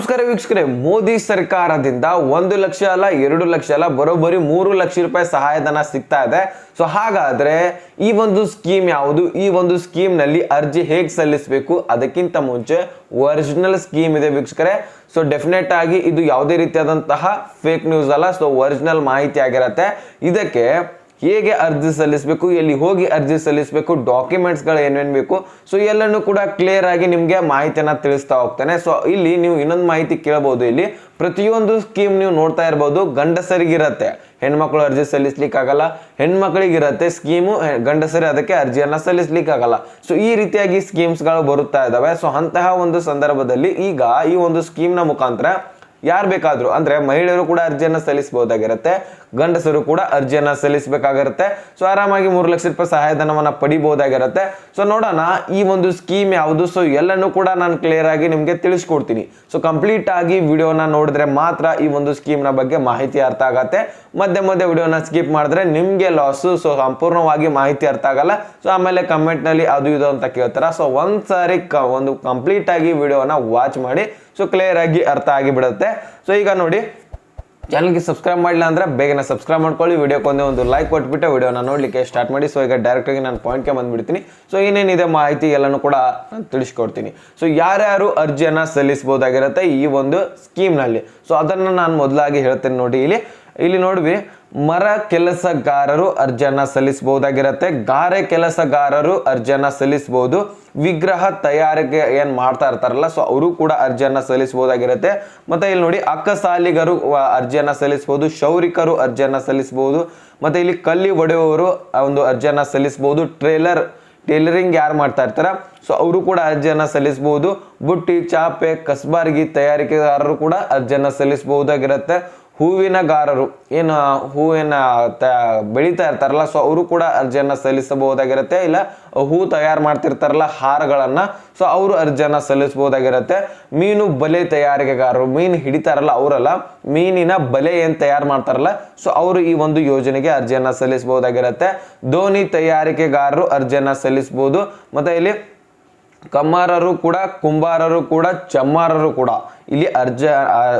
ನಮಸ್ಕಾರ ವೀಕ್ಷಕರೇ, ಮೋದಿ ಸರ್ಕಾರದಿಂದ ಒಂದು ಲಕ್ಷ ಅಲ್ಲ, ಎರಡು ಲಕ್ಷ ಅಲ್ಲ, ಬರೋಬ್ಬರಿ ಮೂರು ಲಕ್ಷ ರೂಪಾಯಿ ಸಹಾಯಧನ ಸಿಗ್ತಾ ಇದೆ. ಸೊ ಹಾಗಾದ್ರೆ ಈ ಒಂದು ಸ್ಕೀಮ್ ಯಾವುದು? ಈ ಒಂದು ಸ್ಕೀಮ್ನಲ್ಲಿ ಅರ್ಜಿ ಹೇಗೆ ಸಲ್ಲಿಸಬೇಕು? ಅದಕ್ಕಿಂತ ಮುಂಚೆ ಒರಿಜಿನಲ್ ಸ್ಕೀಮ್ ಇದೆ ವೀಕ್ಷಕರೇ. ಸೊ ಡೆಫಿನೆಟ್ ಆಗಿ ಇದು ಯಾವುದೇ ರೀತಿಯಾದಂತಹ ಫೇಕ್ ನ್ಯೂಸ್ ಅಲ್ಲ ಸೊ ಒರಿಜಿನಲ್ ಮಾಹಿತಿ ಆಗಿರತ್ತೆ. ಇದಕ್ಕೆ ಹೇಗೆ ಅರ್ಜಿ ಸಲ್ಲಿಸಬೇಕು, ಎಲ್ಲಿ ಹೋಗಿ ಅರ್ಜಿ ಸಲ್ಲಿಸಬೇಕು ಡಾಕ್ಯುಮೆಂಟ್ಸ್ಗಳು ಏನೇನು ಬೇಕು ಸೊ ಎಲ್ಲನೂ ಕೂಡ ಕ್ಲಿಯರ್ ಆಗಿ ನಿಮಗೆ ಮಾಹಿತಿಯನ್ನು ತಿಳಿಸ್ತಾ ಹೋಗ್ತಾನೆ. ಸೊ ಇಲ್ಲಿ ನೀವು ಇನ್ನೊಂದು ಮಾಹಿತಿ ಕೇಳಬಹುದು ಇಲ್ಲಿ. ಪ್ರತಿಯೊಂದು ಸ್ಕೀಮ್ ನೀವು ನೋಡ್ತಾ ಇರ್ಬೋದು, ಗಂಡಸರಿಗಿರತ್ತೆ. ಹೆಣ್ಮಕ್ಳು ಅರ್ಜಿ ಸಲ್ಲಿಸ್ಲಿಕ್ಕೆ ಆಗಲ್ಲ ಹೆಣ್ಮಕ್ಳಿಗಿರತ್ತೆ ಸ್ಕೀಮು ಗಂಡಸರಿ ಅದಕ್ಕೆ ಅರ್ಜಿಯನ್ನು ಸಲ್ಲಿಸ್ಲಿಕ್ಕಾಗಲ್ಲ. ಸೊ ಈ ರೀತಿಯಾಗಿ ಸ್ಕೀಮ್ಸ್ಗಳು ಬರುತ್ತಾ ಇದ್ದಾವೆ ಸೊ ಅಂತಹ ಒಂದು ಸಂದರ್ಭದಲ್ಲಿ ಈಗ ಈ ಒಂದು ಸ್ಕೀಮ್ನ ಮುಖಾಂತರ ಯಾರು ಬೇಕಾದರೂ, ಅಂದರೆ ಮಹಿಳೆಯರು ಕೂಡ ಅರ್ಜಿಯನ್ನು ಸಲ್ಲಿಸಬಹುದಾಗಿರುತ್ತೆ, ಗಂಡಸರು ಕೂಡ ಅರ್ಜಿಯನ್ನು ಸಲ್ಲಿಸಬೇಕಾಗಿರುತ್ತೆ. ಸೊ ಆರಾಮಾಗಿ ಮೂರು ಲಕ್ಷ ರೂಪಾಯಿ ಸಹಾಯಧನವನ್ನು ಪಡಿಬಹುದಾಗಿರುತ್ತೆ. ಸೊ ನೋಡೋಣ, ಈ ಒಂದು ಸ್ಕೀಮ್ ಯಾವುದು? ಸೊ ಎಲ್ಲನೂ ಕೂಡ ನಾನು ಕ್ಲಿಯರ್ ಆಗಿ ನಿಮಗೆ ತಿಳಿಸ್ಕೊಡ್ತೀನಿ. ಸೊ ಕಂಪ್ಲೀಟ್ ಆಗಿ ವಿಡಿಯೋನ ನೋಡಿದ್ರೆ ಮಾತ್ರ ಈ ಒಂದು ಸ್ಕೀಮ್ನ ಬಗ್ಗೆ ಮಾಹಿತಿ ಅರ್ಥ ಆಗತ್ತೆ. ಮಧ್ಯೆ ಮಧ್ಯೆ ವಿಡಿಯೋನ ಸ್ಕಿಪ್ ಮಾಡಿದ್ರೆ ನಿಮಗೆ ಲಾಸು ಸೊ ಸಂಪೂರ್ಣವಾಗಿ ಮಾಹಿತಿ ಅರ್ಥ ಆಗಲ್ಲ. ಸೊ ಆಮೇಲೆ ಕಮೆಂಟ್ನಲ್ಲಿ ನಲ್ಲಿ ಅದು ಇದು ಅಂತ ಕೇಳ್ತಾರೆ? ಸೊ ಒಂದ್ಸಾರಿ ಕ ಒಂದು ಕಂಪ್ಲೀಟ್ ಆಗಿ ವಿಡಿಯೋನ ವಾಚ್ ಮಾಡಿ. ಸೊ ಕ್ಲಿಯರ್ ಆಗಿ ಅರ್ಥ ಆಗಿಬಿಡುತ್ತೆ. ಸೊ ಈಗ ನೋಡಿ ಚಾನಲ್ಗೆ ಸಬ್ಸ್ಕ್ರೈಬ್ ಮಾಡಿಲ್ಲ ಅಂದ್ರೆ ಬೇಗನೆ ಸಬ್ಸ್ಕ್ರೈಬ್ ಮಾಡ್ಕೊಳ್ಳಿ. ವಿಡಿಯೋಕ್ಕೊಂದೇ ಒಂದು ಲೈಕ್ ಕೊಟ್ಬಿಟ್ಟು ವಿಡಿಯೋನ ನೋಡ್ಲಿಕ್ಕೆ ಸ್ಟಾರ್ಟ್ ಮಾಡಿ. ಸೊ ಈಗ ಡೈರೆಕ್ಟಾಗಿ ನಾನು ಪಾಯಿಂಟ್ಗೆ ಬಂದ್ಬಿಡ್ತೀನಿ. ಸೊ ಏನೇನಿದೆ ಮಾಹಿತಿ ಎಲ್ಲನೂ ಕೂಡ ನಾನು ತಿಳಿಸ್ಕೊಡ್ತೀನಿ. ಸೊ ಯಾರ್ಯಾರು ಅರ್ಜಿಯನ್ನು ಸಲ್ಲಿಸಬಹುದಾಗಿರುತ್ತೆ ಈ ಒಂದು ಸ್ಕೀಮ್ನಲ್ಲಿ ಸೊ ಅದನ್ನು ನಾನು ಮೊದಲಾಗಿ ಹೇಳ್ತೇನೆ ನೋಡಿ ಇಲ್ಲಿ. ಇಲ್ಲಿ ನೋಡ್ವಿ ಮರ ಕೆಲಸಗಾರರು ಅರ್ಜಿಯನ್ನ ಸಲ್ಲಿಸಬಹುದಾಗಿರುತ್ತೆ. ಗಾರೆ ಕೆಲಸಗಾರರು ಅರ್ಜಿಯನ್ನ ಸಲ್ಲಿಸಬಹುದು. ವಿಗ್ರಹ ತಯಾರಿಕೆ ಏನು ಮಾಡ್ತಾ ಇರ್ತಾರಲ್ಲ ಸೊ ಅವರು ಕೂಡ ಅರ್ಜಿಯನ್ನ ಸಲ್ಲಿಸಬಹುದಾಗಿರುತ್ತೆ. ಮತ್ತೆ ಇಲ್ಲಿ ನೋಡಿ, ಅಕ್ಕಸಾಲಿಗರು ಸಾಲಿಗರು ಅರ್ಜಿಯನ್ನ ಸಲ್ಲಿಸಬಹುದು, ಶೌರಿಕರು ಅರ್ಜಿಯನ್ನ ಸಲ್ಲಿಸಬಹುದು, ಮತ್ತೆ ಇಲ್ಲಿ ಕಲ್ಲಿ ಒಡೆಯುವವರು ಒಂದು ಅರ್ಜಿಯನ್ನ ಸಲ್ಲಿಸಬಹುದು, ಟ್ರೇಲರ್, ಟೇಲರಿಂಗ್ ಯಾರು ಮಾಡ್ತಾ ಇರ್ತಾರ ಸೊ ಅವರು ಕೂಡ ಅರ್ಜಿಯನ್ನು ಸಲ್ಲಿಸಬಹುದು. ಬುಟ್ಟಿ, ಚಾಪೆ, ಕಸ್ಬಾರ್ಗಿ ತಯಾರಿಕೆದಾರರು ಕೂಡ ಅರ್ಜಿಯನ್ನು ಸಲ್ಲಿಸಬಹುದಾಗಿರುತ್ತೆ. ಹೂವಿನಗಾರರು. ಏನು, ಹೂವಿನ ತ, ಬೆಳೀತಾ ಇರ್ತಾರಲ್ಲ ಸೊ ಅವರು ಕೂಡ ಅರ್ಜಿಯನ್ನು ಸಲ್ಲಿಸಬಹುದಾಗಿರುತ್ತೆ. ಇಲ್ಲ, ಹೂ ತಯಾರು ಮಾಡ್ತಿರ್ತಾರಲ್ಲ, ಹಾರಗಳನ್ನು ಸೊ ಅವರು ಅರ್ಜಿಯನ್ನು ಸಲ್ಲಿಸಬಹುದಾಗಿರುತ್ತೆ. ಮೀನು ಬಲೆ ತಯಾರಿಕೆಗಾರರು, ಮೀನು ಹಿಡಿತಾರಲ್ಲ ಅವರಲ್ಲ, ಮೀನಿನ ಬಲೆ ಏನು ತಯಾರು ಮಾಡ್ತಾರಲ್ಲ ಸೊ ಅವರು ಈ ಒಂದು ಯೋಜನೆಗೆ ಅರ್ಜಿಯನ್ನು ಸಲ್ಲಿಸಬಹುದಾಗಿರುತ್ತೆ. ದೋಣಿ ತಯಾರಿಕೆಗಾರರು ಅರ್ಜಿಯನ್ನು ಸಲ್ಲಿಸಬಹುದು. ಮತ್ತು ಇಲ್ಲಿ, ಕಮ್ಮಾರರು ಕೂಡ, ಕುಂಬಾರರು ಕೂಡ, ಚಮ್ಮಾರರು ಕೂಡ ಇಲ್ಲಿ ಅರ್ಜ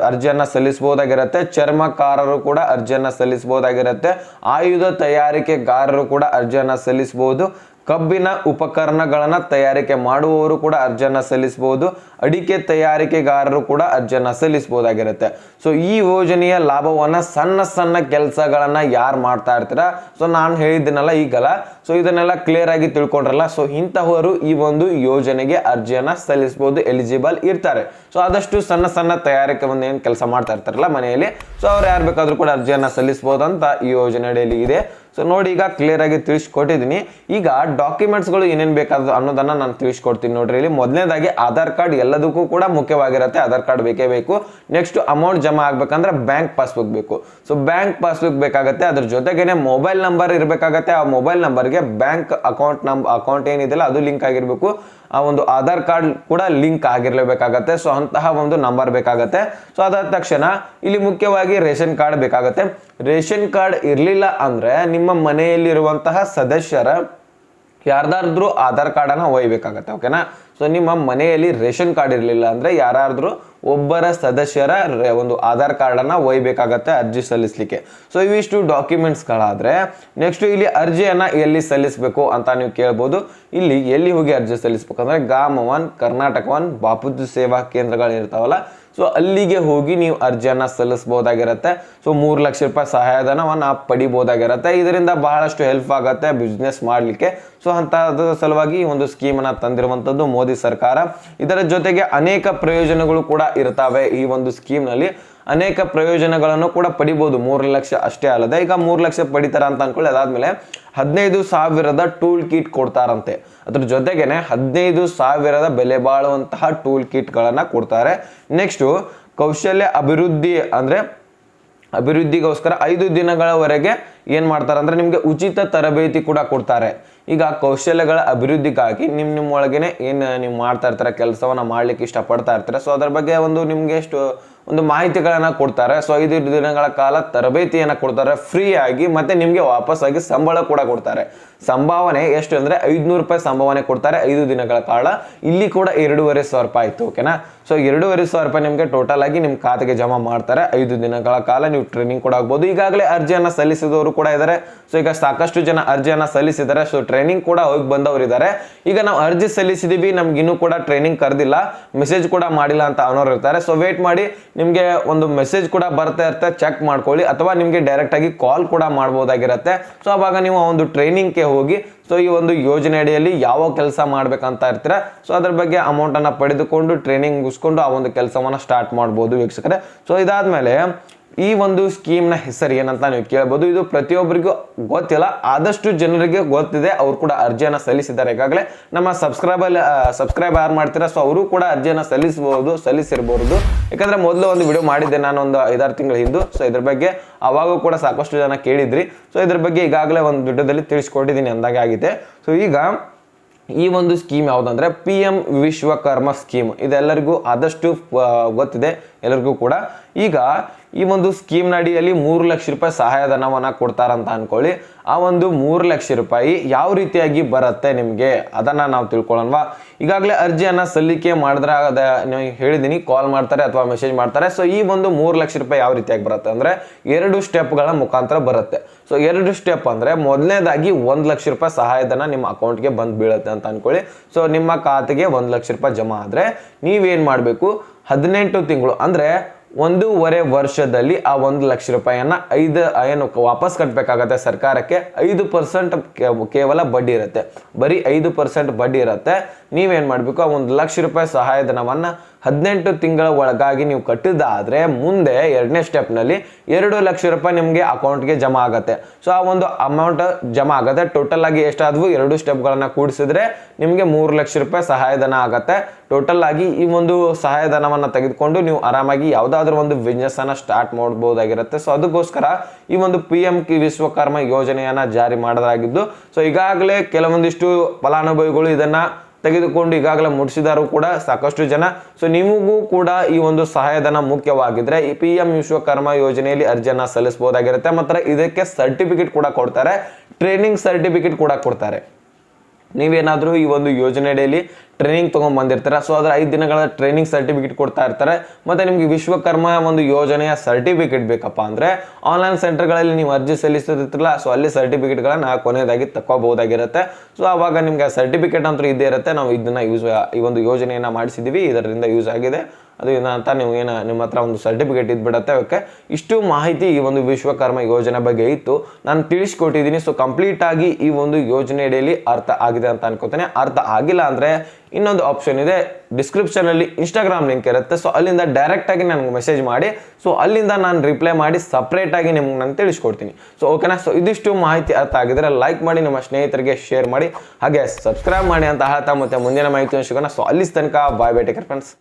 ಅರ್ಜಿಯನ್ನು ಸಲ್ಲಿಸಬಹುದಾಗಿರುತ್ತೆ. ಚರ್ಮಕಾರರು ಕೂಡ ಅರ್ಜಿಯನ್ನ ಸಲ್ಲಿಸಬಹುದಾಗಿರುತ್ತೆ. ಆಯುಧ ತಯಾರಿಕೆಗಾರರು ಕೂಡ ಅರ್ಜಿಯನ್ನ ಸಲ್ಲಿಸಬಹುದು. ಕಬ್ಬಿನ ಉಪಕರಣಗಳನ್ನ ತಯಾರಿಕೆ ಮಾಡುವವರು ಕೂಡ ಅರ್ಜಿಯನ್ನ ಸಲ್ಲಿಸಬಹುದು. ಅಡಿಕೆ ತಯಾರಿಕೆಗಾರರು ಕೂಡ ಅರ್ಜಿಯನ್ನ ಸಲ್ಲಿಸಬಹುದಾಗಿರುತ್ತೆ. ಸೊ ಈ ಯೋಜನೆಯ ಲಾಭವನ್ನ ಸಣ್ಣ ಸಣ್ಣ ಕೆಲಸಗಳನ್ನ ಯಾರು ಮಾಡ್ತಾ ಇರ್ತೀರ? ಸೊ ನಾನು ಹೇಳಿದ್ದೀನಲ್ಲ ಈಗಲ್ಲ. ಸೊ ಇದನ್ನೆಲ್ಲ ಕ್ಲಿಯರ್ ಆಗಿ ತಿಳ್ಕೊಂಡ್ರಲ್ಲ. ಸೊ ಇಂತಹವರು ಈ ಒಂದು ಯೋಜನೆಗೆ ಅರ್ಜಿಯನ್ನ ಸಲ್ಲಿಸಬಹುದು ಎಲಿಜಿಬಲ್ ಇರ್ತಾರೆ. ಸೊ ಆದಷ್ಟು ಸಣ್ಣ ತಯಾರಿಕೆ ಒಂದು ಏನು ಕೆಲಸ ಮಾಡ್ತಾ ಇರ್ತಾರಲ್ಲ ಮನೆಯಲ್ಲಿ. ಸೊ ಅವ್ರು ಯಾರು ಬೇಕಾದರೂ ಕೂಡ ಅರ್ಜಿಯನ್ನು ಸಲ್ಲಿಸಬಹುದು ಅಂತ ಈ ಯೋಜನೆ ಅಡಿಯಲ್ಲಿ ಇದೆ. ಸೊ ನೋಡಿ ಈಗ ಕ್ಲಿಯರ್ ಆಗಿ ತಿಳಿಸ್ಕೊಟ್ಟಿದ್ದೀನಿ. ಈಗ ಡಾಕ್ಯುಮೆಂಟ್ಸ್ಗಳು ಏನೇನು ಬೇಕಾದ ಅನ್ನೋದನ್ನು ನಾನು ತಿಳಿಸ್ಕೊಡ್ತೀನಿ ನೋಡ್ರಿ. ಇಲ್ಲಿ ಮೊದಲನೇದಾಗಿ ಆಧಾರ್ ಕಾರ್ಡ್ ಎಲ್ಲದಕ್ಕೂ ಕೂಡ ಮುಖ್ಯವಾಗಿರುತ್ತೆ. ಆಧಾರ್ ಕಾರ್ಡ್ ಬೇಕೇ ಬೇಕು. ನೆಕ್ಸ್ಟ್ ಅಮೌಂಟ್ ಜಮಾ ಆಗಬೇಕಂದ್ರೆ ಬ್ಯಾಂಕ್ ಪಾಸ್ಬುಕ್ ಬೇಕು. ಸೊ ಬ್ಯಾಂಕ್ ಪಾಸ್ಬುಕ್ ಬೇಕಾಗುತ್ತೆ. ಅದ್ರ ಜೊತೆಗೇನೆ ಮೊಬೈಲ್ ನಂಬರ್ ಇರಬೇಕಾಗತ್ತೆ. ಆ ಮೊಬೈಲ್ ನಂಬರ್ಗೆ ಬ್ಯಾಂಕ್ ಅಕೌಂಟ್ ನಮ್ ಅಕೌಂಟ್ ಏನಿದೆಯಲ್ಲ ಅದು ಲಿಂಕ್ ಆಗಿರಬೇಕು. ಆ ಒಂದು ಆಧಾರ್ ಕಾರ್ಡ್ ಕೂಡ ಲಿಂಕ್ ಆಗಿರಲೇಬೇಕಾಗತ್ತೆ. ಸೊ ಅಂತಹ ಒಂದು ನಂಬರ್ ಬೇಕಾಗತ್ತೆ. ಸೊ ಅದಾದ ತಕ್ಷಣ ಇಲ್ಲಿ ಮುಖ್ಯವಾಗಿ ರೇಷನ್ ಕಾರ್ಡ್ ಬೇಕಾಗತ್ತೆ. ರೇಷನ್ ಕಾರ್ಡ್ ಇರಲಿಲ್ಲ ಅಂದ್ರೆ ಮನೆಯಲ್ಲಿರುವಂತಹ ಸದಸ್ಯರ ಯಾರ್ದಾದ್ರೂ ಆಧಾರ್ ಕಾರ್ಡನ್ನು ಒಯ್ಯಬೇಕಾಗತ್ತೆ ಓಕೆನಾ ಸೊ ನಿಮ್ಮ ಮನೆಯಲ್ಲಿ ರೇಷನ್ ಕಾರ್ಡ್ ಇರಲಿಲ್ಲ ಅಂದ್ರೆ ಯಾರಾದ್ರೂ ಒಬ್ಬರ ಸದಸ್ಯರ ಒಂದು ಆಧಾರ್ ಕಾರ್ಡನ್ನು ಒಯ್ಯಬೇಕಾಗತ್ತೆ ಅರ್ಜಿ ಸಲ್ಲಿಸಲಿಕ್ಕೆ. ಸೊ ಇವಿಷ್ಟು ಡಾಕ್ಯುಮೆಂಟ್ಸ್ಗಳಾದರೆ ನೆಕ್ಸ್ಟ್ ಇಲ್ಲಿ ಅರ್ಜಿಯನ್ನು ಎಲ್ಲಿ ಸಲ್ಲಿಸಬೇಕು ಅಂತ ನೀವು ಕೇಳ್ಬೋದು. ಇಲ್ಲಿ ಎಲ್ಲಿ ಹೋಗಿ ಅರ್ಜಿ ಸಲ್ಲಿಸಬೇಕು ಅಂದ್ರೆ ಗ್ರಾಮ ಒನ್ ಕರ್ನಾಟಕ ಒನ್ ಬಾಪೂಜಿ ಸೇವಾ ಕೇಂದ್ರಗಳು ಇರ್ತಾವಲ್ಲ ಸೊ ಅಲ್ಲಿಗೆ ಹೋಗಿ ನೀವು ಅರ್ಜಿಯನ್ನು ಸಲ್ಲಿಸಬಹುದಾಗಿರುತ್ತೆ ಸೊ ಮೂರು ಲಕ್ಷ ರೂಪಾಯಿ ಸಹಾಯಧನವನ್ನು ಪಡಿಬೋದಾಗಿರುತ್ತೆ. ಇದರಿಂದ ಬಹಳಷ್ಟು ಹೆಲ್ಪ್ ಆಗುತ್ತೆ ಬಿಸ್ನೆಸ್ ಮಾಡಲಿಕ್ಕೆ. ಸೊ ಅಂತಹದ ಸಲುವಾಗಿ ಈ ಒಂದು ಸ್ಕೀಮನ್ನು ತಂದಿರುವಂತದ್ದು ಮೋದಿ ಸರ್ಕಾರ. ಇದರ ಜೊತೆಗೆ ಅನೇಕ ಪ್ರಯೋಜನಗಳು ಕೂಡ ಇರ್ತವೆ ಈ ಒಂದು ಸ್ಕೀಮ್ನಲ್ಲಿ ಅನೇಕ ಪ್ರಯೋಜನಗಳನ್ನು ಕೂಡ ಪಡಿಬೋದು. ಮೂರು ಲಕ್ಷ ಅಷ್ಟೇ ಅಲ್ಲದೆ. ಈಗ ಮೂರು ಲಕ್ಷ ಪಡಿತಾರ ಅಂತ ಅನ್ಕೊಳ್ಳಿ. ಅದಾದ್ಮೇಲೆ ಹದಿನೈದು ಸಾವಿರದ ಟೂಲ್ ಕಿಟ್ ಕೊಡ್ತಾರಂತೆ. ಅದ್ರ ಜೊತೆಗೇನೆ ಹದಿನೈದು ಸಾವಿರದ ಬೆಲೆ ಬಾಳುವಂತಹ ಟೂಲ್ ಕಿಟ್ಗಳನ್ನು ಕೊಡ್ತಾರೆ. ನೆಕ್ಸ್ಟ್ ಕೌಶಲ್ಯ ಅಭಿವೃದ್ಧಿ ಅಂದ್ರೆ ಅಭಿವೃದ್ಧಿಗೋಸ್ಕರ ಐದು ದಿನಗಳವರೆಗೆ ಏನ್ ಮಾಡ್ತಾರೆ ಅಂದ್ರೆ ನಿಮಗೆ ಉಚಿತ ತರಬೇತಿ ಕೂಡ ಕೊಡ್ತಾರೆ. ಈಗ ಕೌಶಲ್ಯಗಳ ಅಭಿವೃದ್ಧಿಗಾಗಿ ನಿಮ್ ನಿಮ್ಮ ಒಳಗೇನೆ ಏನು ನೀವು ಮಾಡ್ತಾ ಇರ್ತಾರೆ, ಕೆಲಸವನ್ನು ಮಾಡ್ಲಿಕ್ಕೆ ಇಷ್ಟಪಡ್ತಾ ಇರ್ತಾರೆ ಸೊ ಅದರ ಬಗ್ಗೆ ಒಂದು ನಿಮಗೆ ಎಷ್ಟು ಒಂದು ಮಾಹಿತಿಗಳನ್ನು ಕೊಡ್ತಾರೆ. ಸೊ ಐದು ದಿನಗಳ ಕಾಲ ತರಬೇತಿಯನ್ನು ಕೊಡ್ತಾರೆ ಫ್ರೀಯಾಗಿ ಮತ್ತು ನಿಮಗೆ ವಾಪಸ್ಸಾಗಿ ಸಂಬಳ ಕೂಡ ಕೊಡ್ತಾರೆ. ಸಂಭಾವನೆ ಎಷ್ಟು ಅಂದರೆ ಐದುನೂರು ರೂಪಾಯಿ ಸಂಭಾವನೆ ಕೊಡ್ತಾರೆ ಐದು ದಿನಗಳ ಕಾಲ. ಇಲ್ಲಿ ಕೂಡ ಎರಡೂವರೆ ಸಾವಿರ ರೂಪಾಯಿ ಆಯಿತು ಓಕೆನಾ ಸೊ ಎರಡೂವರೆ ಸಾವಿರ ರೂಪಾಯಿ ನಿಮಗೆ ಟೋಟಲ್ ಆಗಿ ನಿಮ್ಮ ಖಾತೆಗೆ ಜಮಾ ಮಾಡ್ತಾರೆ. ಐದು ದಿನಗಳ ಕಾಲ ನೀವು ಟ್ರೈನಿಂಗ್ ಕೂಡ ಆಗ್ಬೋದು. ಈಗಾಗಲೇ ಅರ್ಜಿಯನ್ನು ಸಲ್ಲಿಸಿದವರು ಕೂಡ ಇದ್ದಾರೆ ಸೊ ಈಗ ಸಾಕಷ್ಟು ಜನ ಅರ್ಜಿಯನ್ನು ಸಲ್ಲಿಸಿದ್ದಾರೆ ಸೊ ಟ್ರೈನಿಂಗ್ ಕೂಡ ಹೋಗಿ ಬಂದವರು ಇದ್ದಾರೆ ಈಗ ನಾವು ಅರ್ಜಿ ಸಲ್ಲಿಸಿದೀವಿ. ನಮ್ಗೆ ಇನ್ನೂ ಕೂಡ ಟ್ರೈನಿಂಗ್ ಕರೆದಿಲ್ಲ. ಮೆಸೇಜ್ ಕೂಡ ಮಾಡಿಲ್ಲ ಅಂತ ಅನ್ನೋರು ಇರ್ತಾರೆ. ಸೊ ವೇಟ್ ಮಾಡಿ. ನಿಮಗೆ ಒಂದು ಮೆಸೇಜ್ ಕೂಡ ಬರ್ತಾ ಇರುತ್ತೆ. ಚೆಕ್ ಮಾಡ್ಕೊಳ್ಳಿ. ಅಥವಾ ನಿಮಗೆ ಡೈರೆಕ್ಟ್ ಆಗಿ ಕಾಲ್ ಕೂಡ ಮಾಡ್ಬೋದಾಗಿರುತ್ತೆ. ಸೊ ಆವಾಗ ನೀವು ಒಂದು ಟ್ರೈನಿಂಗ್ಗೆ ಹೋಗಿ ಸೊ ಈ ಒಂದು ಯೋಜನೆ ಅಡಿಯಲ್ಲಿ ಯಾವ ಕೆಲಸ ಮಾಡ್ಬೇಕಂತ ಇರ್ತೀರ. ಸೊ ಅದ್ರ ಬಗ್ಗೆ ಅಮೌಂಟನ್ನು ಪಡೆದುಕೊಂಡು ಟ್ರೈನಿಂಗ್ ಮುಗಿಸ್ಕೊಂಡು ಆ ಒಂದು ಕೆಲಸವನ್ನು ಸ್ಟಾರ್ಟ್ ಮಾಡ್ಬೋದು ವೀಕ್ಷಕರೇ. ಸೊ ಇದಾದ್ಮೇಲೆ ಈ ಒಂದು ಸ್ಕೀಮ್ನ ಹೆಸರು ಏನಂತ ನೀವು ಕೇಳ್ಬೋದು. ಇದು ಪ್ರತಿಯೊಬ್ಬರಿಗೂ ಗೊತ್ತಿಲ್ಲ. ಆದಷ್ಟು ಜನರಿಗೆ ಗೊತ್ತಿದೆ. ಅವರು ಕೂಡ ಅರ್ಜಿಯನ್ನು ಸಲ್ಲಿಸಿದ್ದಾರೆ. ಈಗಾಗಲೇ ನಮ್ಮ ಸಬ್ಸ್ಕ್ರೈಬರ್ ಸಬ್ಸ್ಕ್ರೈಬ್ ಯಾರು ಮಾಡ್ತೀರಾ? ಸೊ ಅವರು ಕೂಡ ಅರ್ಜಿಯನ್ನು ಸಲ್ಲಿಸಬಹುದು, ಸಲ್ಲಿಸಿರ್ಬೋದು. ಯಾಕಂದ್ರೆ ಮೊದಲು ಒಂದು ವಿಡಿಯೋ ಮಾಡಿದ್ದೆ ನಾನು ಒಂದು ಐದಾರು ತಿಂಗಳ ಹಿಂದೆ. ಸೊ ಇದ್ರ ಬಗ್ಗೆ ಅವಾಗೂ ಕೂಡ ಸಾಕಷ್ಟು ಜನ ಕೇಳಿದ್ರಿ. ಸೊ ಇದ್ರ ಬಗ್ಗೆ ಈಗಾಗಲೇ ಒಂದು ವಿಡಿಯೋದಲ್ಲಿ ತಿಳಿಸ್ಕೊಟ್ಟಿದ್ದೀನಿ ಅಂದಾಗೆ ಆಗಿದೆ. ಸೊ ಈಗ ಈ ಒಂದು ಸ್ಕೀಮ್ ಯಾವುದಂದ್ರೆ ಪಿ ಎಂ ವಿಶ್ವಕರ್ಮ ಸ್ಕೀಮ್ ಇದೆಲ್ಲರಿಗೂ ಆದಷ್ಟು ಗೊತ್ತಿದೆ. ಎಲ್ಲರಿಗೂ ಕೂಡ. ಈಗ ಈ ಒಂದು ಸ್ಕೀಮ್ನ ಅಡಿಯಲ್ಲಿ ಮೂರು ಲಕ್ಷ ರೂಪಾಯಿ ಸಹಾಯಧನವನ್ನ ಕೊಡ್ತಾರಂತ ಅನ್ಕೊಳ್ಳಿ. ಆ ಒಂದು ಮೂರು ಲಕ್ಷ ರೂಪಾಯಿ ಯಾವ ರೀತಿಯಾಗಿ ಬರುತ್ತೆ ನಿಮಗೆ? ಅದನ್ನು ನಾವು ತಿಳ್ಕೊಳ್ಳೋಣವಾ. ಈಗಾಗಲೇ ಅರ್ಜಿಯನ್ನು ಸಲ್ಲಿಕೆ ಮಾಡಿದ್ರೆ ಅದ ಹೇಳಿದ್ದೀನಿ ಕಾಲ್ ಮಾಡ್ತಾರೆ ಅಥವಾ ಮೆಸೇಜ್ ಮಾಡ್ತಾರೆ. ಸೊ ಈ ಒಂದು ಮೂರು ಲಕ್ಷ ರೂಪಾಯಿ ಯಾವ ರೀತಿಯಾಗಿ ಬರುತ್ತೆ ಅಂದರೆ ಎರಡು ಸ್ಟೆಪ್ಗಳ ಮುಖಾಂತರ ಬರುತ್ತೆ. ಸೊ ಎರಡು ಸ್ಟೆಪ್ ಅಂದರೆ ಮೊದಲನೇದಾಗಿ ಒಂದು ಲಕ್ಷ ರೂಪಾಯಿ ಸಹಾಯಧನ ನಿಮ್ಮ ಅಕೌಂಟ್ಗೆ ಬಂದು ಬೀಳುತ್ತೆ ಅಂತ ಅನ್ಕೊಳ್ಳಿ. ಸೊ ನಿಮ್ಮ ಖಾತೆಗೆ ಒಂದು ಲಕ್ಷ ರೂಪಾಯಿ ಜಮಾ ಆದರೆ ನೀವೇನು ಮಾಡಬೇಕು? ಹದಿನೆಂಟು ತಿಂಗಳು ಅಂದ್ರೆ ಒಂದೂವರೆ ವರ್ಷದಲ್ಲಿ ಆ ಒಂದು ಲಕ್ಷ ರೂಪಾಯಿಯನ್ನು ಐದು ಏನು ವಾಪಸ್ ಕಟ್ಟಬೇಕಾಗತ್ತೆ ಸರ್ಕಾರಕ್ಕೆ, ಐದು ಪರ್ಸೆಂಟ್ ಕೇವಲ ಬಡ್ಡಿ ಇರುತ್ತೆ. ಬರೀ ಐದು ಪರ್ಸೆಂಟ್ ಬಡ್ಡಿ ಇರುತ್ತೆ. ನೀವೇನ್ ಮಾಡಬೇಕು? ಆ ಒಂದು ಲಕ್ಷ ರೂಪಾಯಿ ಸಹಾಯಧನವನ್ನು ಹದಿನೆಂಟು ತಿಂಗಳ ಒಳಗಾಗಿ ನೀವು ಕಟ್ಟಿದ್ದಾದರೆ ಮುಂದೆ ಎರಡನೇ ಸ್ಟೆಪ್ನಲ್ಲಿ ಎರಡು ಲಕ್ಷ ರೂಪಾಯಿ ನಿಮಗೆ ಅಕೌಂಟ್ಗೆ ಜಮಾ ಆಗುತ್ತೆ. ಸೊ ಆ ಒಂದು ಅಮೌಂಟ್ ಜಮಾ ಆಗುತ್ತೆ ಟೋಟಲ್ ಆಗಿ ಎಷ್ಟಾದವು? ಎರಡು ಸ್ಟೆಪ್ಗಳನ್ನು ಕೂಡಿಸಿದ್ರೆ ನಿಮಗೆ ಮೂರು ಲಕ್ಷ ರೂಪಾಯಿ ಸಹಾಯಧನ ಆಗುತ್ತೆ. ಟೋಟಲ್ ಆಗಿ ಈ ಒಂದು ಸಹಾಯಧನವನ್ನು ತೆಗೆದುಕೊಂಡು ನೀವು ಆರಾಮಾಗಿ ಯಾವುದಾದ್ರೂ ಒಂದು ಬಿಸ್ನೆಸ್ ಅನ್ನ ಸ್ಟಾರ್ಟ್ ಮಾಡ್ಬೋದಾಗಿರುತ್ತೆ. ಸೊ ಅದಕ್ಕೋಸ್ಕರ ಈ ಒಂದು ಪಿ ಎಂ ಕಿ ವಿಶ್ವಕರ್ಮ ಯೋಜನೆಯನ್ನ ಜಾರಿ ಮಾಡಲಾಗಿದ್ದು ಸೊ ಈಗಾಗಲೇ ಕೆಲವೊಂದಿಷ್ಟು ಫಲಾನುಭವಿಗಳು ಇದನ್ನ ತೆಗೆದುಕೊಂಡು ಈಗಾಗಲೇ ಮುಡಿಸಿದಾರು ಕೂಡ ಸಾಕಷ್ಟು ಜನ. ಸೊ ನಿಮಗೂ ಕೂಡ ಈ ಒಂದು ಸಹಾಯಧನ ಮುಖ್ಯವಾಗಿದ್ರೆ ಈ ಪಿ ಎಂ ವಿಶ್ವಕರ್ಮ ಯೋಜನೆಯಲ್ಲಿ ಅರ್ಜಿಯನ್ನ ಸಲ್ಲಿಸಬಹುದಾಗಿರುತ್ತೆ. ಮಾತ್ರ ಇದಕ್ಕೆ ಸರ್ಟಿಫಿಕೇಟ್ ಕೂಡ ಕೊಡ್ತಾರೆ, ಟ್ರೈನಿಂಗ್ ಸರ್ಟಿಫಿಕೇಟ್ ಕೂಡ ಕೊಡ್ತಾರೆ. ನೀವೇನಾದರೂ ಈ ಒಂದು ಯೋಜನೆ ಅಡಿಯಲ್ಲಿ ಟ್ರೈನಿಂಗ್ ತೊಗೊಂಡ್ ಬಂದಿರ್ತಾರೆ. ಸೊ ಅದರ ಐದು ದಿನಗಳ ಟ್ರೈನಿಂಗ್ ಸರ್ಟಿಫಿಕೇಟ್ ಕೊಡ್ತಾ ಇರ್ತಾರೆ. ಮತ್ತೆ ನಿಮಗೆ ವಿಶ್ವಕರ್ಮ ಒಂದು ಯೋಜನೆಯ ಸರ್ಟಿಫಿಕೇಟ್ ಬೇಕಪ್ಪ ಅಂದ್ರೆ ಆನ್ಲೈನ್ ಸೆಂಟರ್ಗಳಲ್ಲಿ ನೀವು ಅರ್ಜಿ ಸಲ್ಲಿಸಿರ್ತಿರಲ್ಲ ಸೊ ಅಲ್ಲಿ ಸರ್ಟಿಫಿಕೇಟ್ಗಳನ್ನ ಕೊನೆಯದಾಗಿ ತಗೋಬಹುದಾಗಿರುತ್ತೆ ಸೊ ಅವಾಗ ನಿಮ್ಗೆ ಸರ್ಟಿಫಿಕೇಟ್ ಅಂತೂ ಇದ್ದೇ ಇರುತ್ತೆ. ನಾವು ಇದನ್ನ ಯೂಸ್ ಈ ಒಂದು ಯೋಜನೆಯನ್ನ ಮಾಡಿಸಿದ್ದೀವಿ ಇದರಿಂದ ಯೂಸ್ ಆಗಿದೆ. ಅದು ಅಂತ ನೀವು ಏನು ನಿಮ್ಮ ಹತ್ರ ಒಂದು ಸರ್ಟಿಫಿಕೇಟ್ ಇದ್ಬಿಡತ್ತೆ. ಓಕೆ? ಇಷ್ಟು ಮಾಹಿತಿ ಈ ಒಂದು ವಿಶ್ವಕರ್ಮ ಯೋಜನೆ ಬಗ್ಗೆ ಇತ್ತು. ನಾನು ತಿಳಿಸ್ಕೊಟ್ಟಿದ್ದೀನಿ ಸೊ ಕಂಪ್ಲೀಟ್ ಆಗಿ ಈ ಒಂದು ಯೋಜನೆ ಅಡಿಯಲ್ಲಿ ಅರ್ಥ ಆಗಿದೆ ಅಂತ ಅನ್ಕೋತೇನೆ. ಅರ್ಥ ಆಗಿಲ್ಲ ಅಂದ್ರೆ ಇನ್ನೊಂದು ಆಪ್ಷನ್ ಇದೆ. ಡಿಸ್ಕ್ರಿಪ್ಷನಲ್ಲಿ ಇನ್ಸ್ಟಾಗ್ರಾಮ್ ಲಿಂಕ್ ಇರುತ್ತೆ. ಸೊ ಅಲ್ಲಿಂದ ಡೈರೆಕ್ಟ್ ಆಗಿ ನನಗೆ ಮೆಸೇಜ್ ಮಾಡಿ. ಸೊ ಅಲ್ಲಿಂದ ನಾನು ರಿಪ್ಲೈ ಮಾಡಿ ಸಪ್ರೇಟಾಗಿ ನಿಮ್ಗೆ ನಾನು ತಿಳಿಸ್ಕೊಡ್ತೀನಿ. ಸೊ ಓಕೆನಾ ಸೊ ಇದಿಷ್ಟು ಮಾಹಿತಿ ಅರ್ಥ ಆಗಿದ್ರೆ ಲೈಕ್ ಮಾಡಿ, ನಿಮ್ಮ ಸ್ನೇಹಿತರಿಗೆ ಶೇರ್ ಮಾಡಿ. ಹಾಗೆ ಸಬ್ಸ್ಕ್ರೈಬ್ ಮಾಡಿ ಅಂತ ಹೇಳ್ತಾ ಮತ್ತೆ ಮುಂದಿನ ಮಾಹಿತಿ ಸಿಗೋಣ. ಸೊ ಅಲ್ಲಿ ತನಕ ಬಾಯ್ ಬೇಟೆ ಫ್ರೆಂಡ್ಸ್